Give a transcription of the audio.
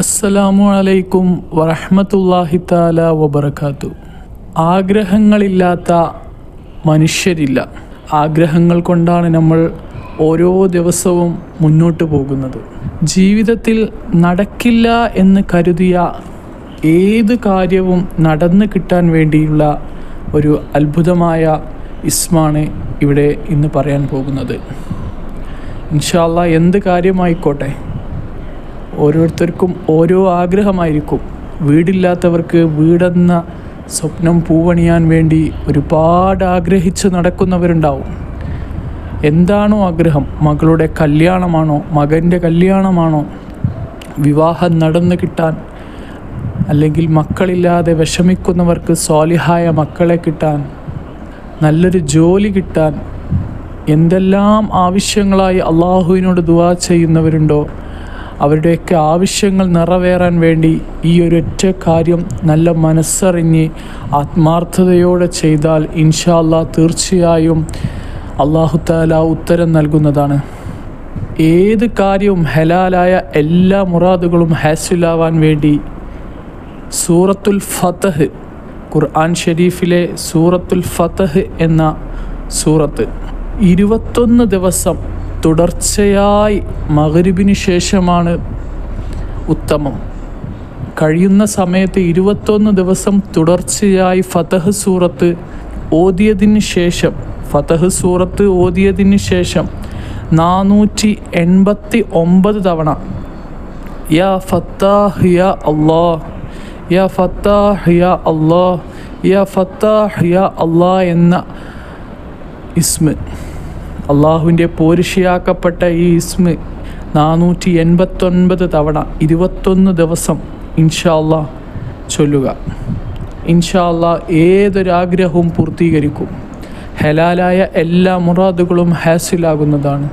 അസ്സലാമു അലൈക്കും വറഹമത്തല്ലാഹി താല വബർക്കാത്തു ആഗ്രഹങ്ങളില്ലാത്ത മനുഷ്യരില്ല. ആഗ്രഹങ്ങൾ കൊണ്ടാണ് നമ്മൾ ഓരോ ദിവസവും മുന്നോട്ട് പോകുന്നത്. ജീവിതത്തിൽ നടക്കില്ല എന്ന് കരുതിയ ഏത് കാര്യവും നടന്നു കിട്ടാൻ വേണ്ടിയുള്ള ഒരു അത്ഭുതമായ ഇസ്മാണ് ഇവിടെ ഇന്ന് പറയാൻ പോകുന്നത്. ഇൻഷാല്ല എന്ത് കാര്യമായിക്കോട്ടെ? ഓരോരുത്തർക്കും ഓരോ ആഗ്രഹമായിരിക്കും. വീടില്ലാത്തവർക്ക് വീടെന്ന സ്വപ്നം പൂവണിയാൻ വേണ്ടി ഒരുപാട് ആഗ്രഹിച്ച് നടക്കുന്നവരുണ്ടാവും. എന്താണോ ആഗ്രഹം? മകളുടെ കല്യാണമാണോ? മകന്റെ കല്യാണമാണോ? വിവാഹം നടന്നു കിട്ടാൻ അല്ലെങ്കിൽ മക്കളില്ലാതെ വിഷമിക്കുന്നവർക്ക് സ്വാലിഹായ മക്കളെ കിട്ടാൻ നല്ലൊരു ജോലി കിട്ടാൻ എന്തെല്ലാം ആവശ്യങ്ങളായി അള്ളാഹുവിനോട് ദുവാ ചെയ്യുന്നവരുണ്ടോ? അവരുടെയൊക്കെ ആവശ്യങ്ങൾ നിറവേറാൻ വേണ്ടി ഈ ഒരൊറ്റ കാര്യം നല്ല മനസ്സറിഞ്ഞ് ആത്മാർത്ഥതയോടെ ചെയ്താൽ ഇൻഷാല്ല തീർച്ചയായും അള്ളാഹു താല ഉത്തരം നൽകുന്നതാണ്. ഏത് കാര്യവും ഹലാലായ എല്ലാ മുറാദുകളും ഹാസിലാവാൻ വേണ്ടി സൂറത്തുൽ ഫതഹ് ഖുർആൻ ഷെരീഫിലെ സൂറത്തുൽ ഫതഹ് എന്ന സൂറത്ത് ഇരുപത്തൊന്ന് ദിവസം തുടർച്ചയായി മകരിബിന് ശേഷമാണ് ഉത്തമം. കഴിയുന്ന സമയത്ത് ഇരുപത്തൊന്ന് ദിവസം തുടർച്ചയായി ഫതഹ് സൂറത്ത് ഓതിയതിന് ശേഷം ഫതഹ് സൂറത്ത് ഓതിയതിന് ശേഷം നാനൂറ്റി എൺപത്തി ഒമ്പത് തവണ യാ ഫത്താഹ് യാ അള്ളാഹ് യാ ഫത്താഹ് യാ അള്ളാഹ് യാ ഫത്താഹ് യാ അള്ളാഹ് എന്ന ഇസ്മ്. അള്ളാഹുവിന്റെ പോരിഷയാക്കപ്പെട്ട ഈ ഇസ്മ നാനൂറ്റി എൺപത്തൊൻപത് തവണ ഇരുപത്തൊന്ന് ദിവസം ഇൻഷാല്ല ചൊല്ലുക. ഇൻഷാല്ല ഏതൊരാഗ്രഹവും പൂർത്തീകരിക്കും. ഹലാലായ എല്ലാ മുറാദുകളും ഹാസിലാകുന്നതാണ്.